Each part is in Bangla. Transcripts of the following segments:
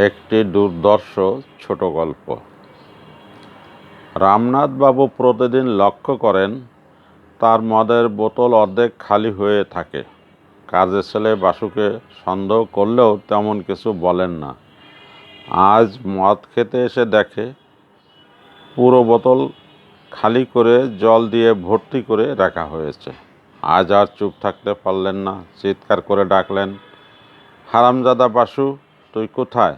একটি দুর্দর্শ ছোট গল্প। রামনাথবাবু প্রতিদিন লক্ষ্য করেন, তার মদের বোতল অর্ধেক খালি হয়ে থাকে। কাজের ছেলে বাসুকে সন্দেহ করলেও তেমন কিছু বলেন না। আজ মদ খেতে এসে দেখে, পুরো বোতল খালি করে জল দিয়ে ভর্তি করে রাখা হয়েছে। আজ আর চুপ থাকতে পারলেন না, চিৎকার করে ডাকলেন, হারামজাদা বাসু তুই কোথায়?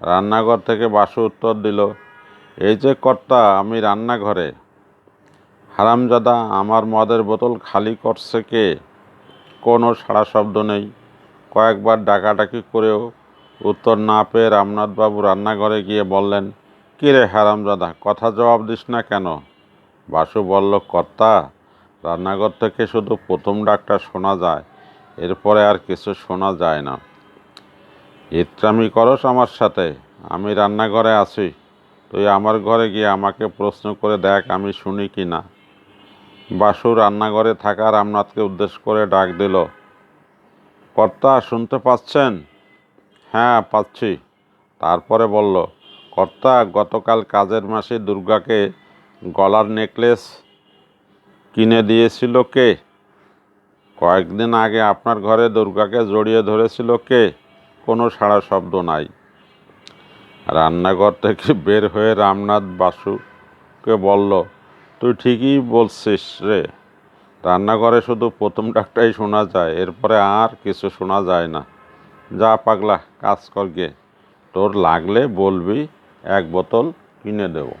রান্নাঘর থেকে বাসু উত্তর দিল, এই যে কর্তা, আমি রান্নাঘরে। হারামজাদা, আমার মদের বোতল খালি করছে কে? কোনো সাড়া শব্দ নেই। কয়েকবার ডাকাডাকি করেও উত্তর না পেয়ে রামনাথবাবু রান্নাঘরে গিয়ে বললেন, কী রে হারামজাদা, কথা জবাব দিস না কেন? বাসু বলল, কর্তা, রান্নাঘর থেকে শুধু প্রথম ডাকটা শোনা যায়, এরপরে আর কিছু শোনা যায় না। ইত্রামি করস আমার সাথে। আমি রান্নাঘরে আছি। তুই আমার ঘরে গিয়ে আমাকে প্রশ্ন করে দেখ আমি শুনি কি না। বাসু রান্নাঘরে থাকা রামনাথকে উদ্দেশ্য করে ডাক দিল, কর্তা, শুনতে পাচ্ছেন? হ্যাঁ পাচ্ছি। তারপরে বলল, কর্তা, গতকাল কাজের মাসে দুর্গাকে গলার নেকলেস কিনে দিয়েছিল কে? কয়েকদিন আগে আপনার ঘরে দুর্গাকে জড়িয়ে ধরেছিল কে? কোনো সাড়া শব্দ নাই। রান্নাঘর থেকে বের হয়ে রামনাথ বাসুকে বলল, তুই ঠিকই বলছিস রে। রান্নাঘরে শুধু প্রথম ডাকটাই শোনা যায়, এরপরে আর কিছু শোনা যায় না। যা পাগলা, কাজ কর গে। তোর লাগলে বলবি, এক বোতল কিনে দেবো।